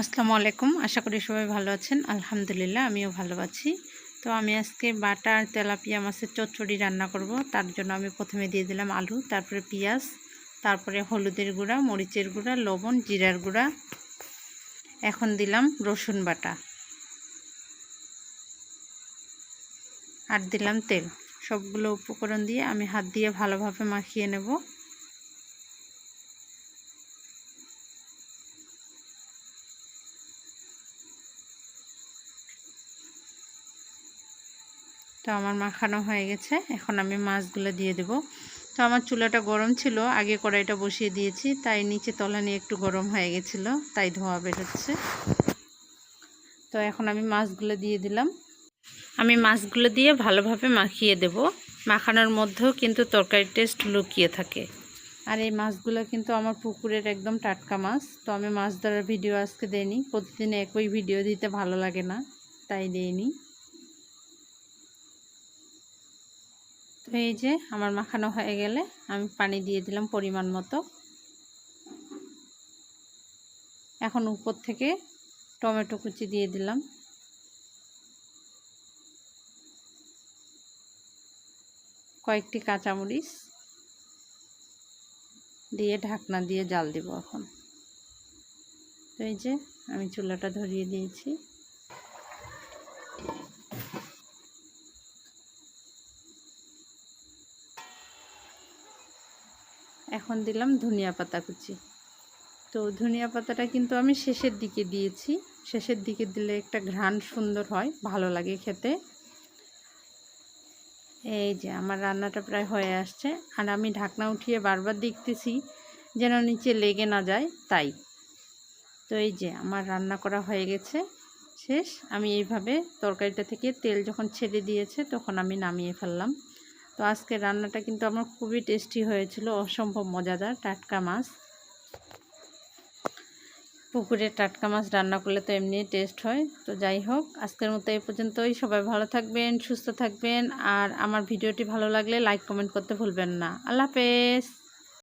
আসসালামু আলাইকুম। আশা করি সবাই ভালো আছেন। আলহামদুলিল্লাহ, আমিও ভালো আছি। তো আমি আজকে বাটা আর তেলাপিয়া মাছের চচ্চড়ি রান্না করব। তার জন্য আমি প্রথমে দিয়ে দিলাম আলু, তারপরে পেঁয়াজ, তারপরে হলুদের গুঁড়া, মরিচের গুঁড়া, লবণ, জিরার গুঁড়া। এখন দিলাম রসুন বাটা। আর দিলাম তেল। সবগুলো উপকরণ দিয়ে আমি হাত দিয়ে ভালোভাবে মাখিয়ে নেব। তো আমার মাখানো হয়ে গেছে। এখন আমি মাছগুলো দিয়ে দেব। তো আমার চুলাটা গরম ছিল, আগে কড়াইটা বসিয়ে দিয়েছি, তাই নিচে তলা নিয়ে একটু গরম হয়ে গেছিল, তাই ধোয়া বেরোচ্ছে। তো এখন আমি মাছগুলো দিয়ে দিলাম। আমি মাছগুলো দিয়ে ভালোভাবে মাখিয়ে দেব। মাখানোর মধ্যেও কিন্তু তরকারির টেস্ট লুকিয়ে থাকে। আর এই মাছগুলো কিন্তু আমার পুকুরের একদম টাটকা মাছ, তো আমি মাছ ধরার ভিডিও আজকে দেইনি। প্রতিদিন একই ভিডিও দিতে ভালো লাগে না, তাই দেইনি। তো এই যে আমার মাখানো হয়ে গেলে আমি পানি দিয়ে দিলাম পরিমাণ মতো। এখন উপর থেকে টমেটো কুচি দিয়ে দিলাম। কয়েকটি কাঁচামরিচ দিয়ে ঢাকনা দিয়ে জাল দিব এখন। তো এই যে আমি চুলাটা ধরিয়ে দিয়েছি। এখন দিলাম ধনিয়া পাতা কুচি। তো ধনিয়া পাতাটা কিন্তু আমি শেষের দিকে দিয়েছি। শেষের দিকে দিলে একটা ঘ্রাণ সুন্দর হয়, ভালো লাগে খেতে। এই যে আমার রান্নাটা প্রায় হয়ে আসছে। আর আমি ঢাকনা উঠিয়ে বারবার দেখতেছি যেন নিচে লেগে না যায়, তাই। তো এই যে আমার রান্না করা হয়ে গেছে, শেষ। আমি এইভাবে তরকারিটা থেকে তেল যখন ছেড়ে দিয়েছে, তখন আমি নামিয়ে ফেললাম। তো আজকে রান্নাটা কিন্তু আমার খুবই টেস্টি হয়েছিল, অসম্ভব মজাদার টাটকা মাছ। পুকুরে টাটকা মাছ রান্না করলে তো এমনি টেস্ট হয়। তো যাই হোক, আজকের মতো এই পর্যন্তই। সবাই ভালো থাকবেন, সুস্থ থাকবেন। আর আমার ভিডিওটি ভালো লাগলে লাইক, কমেন্ট করতে ভুলবেন না। আল্লাহ হাফেজ।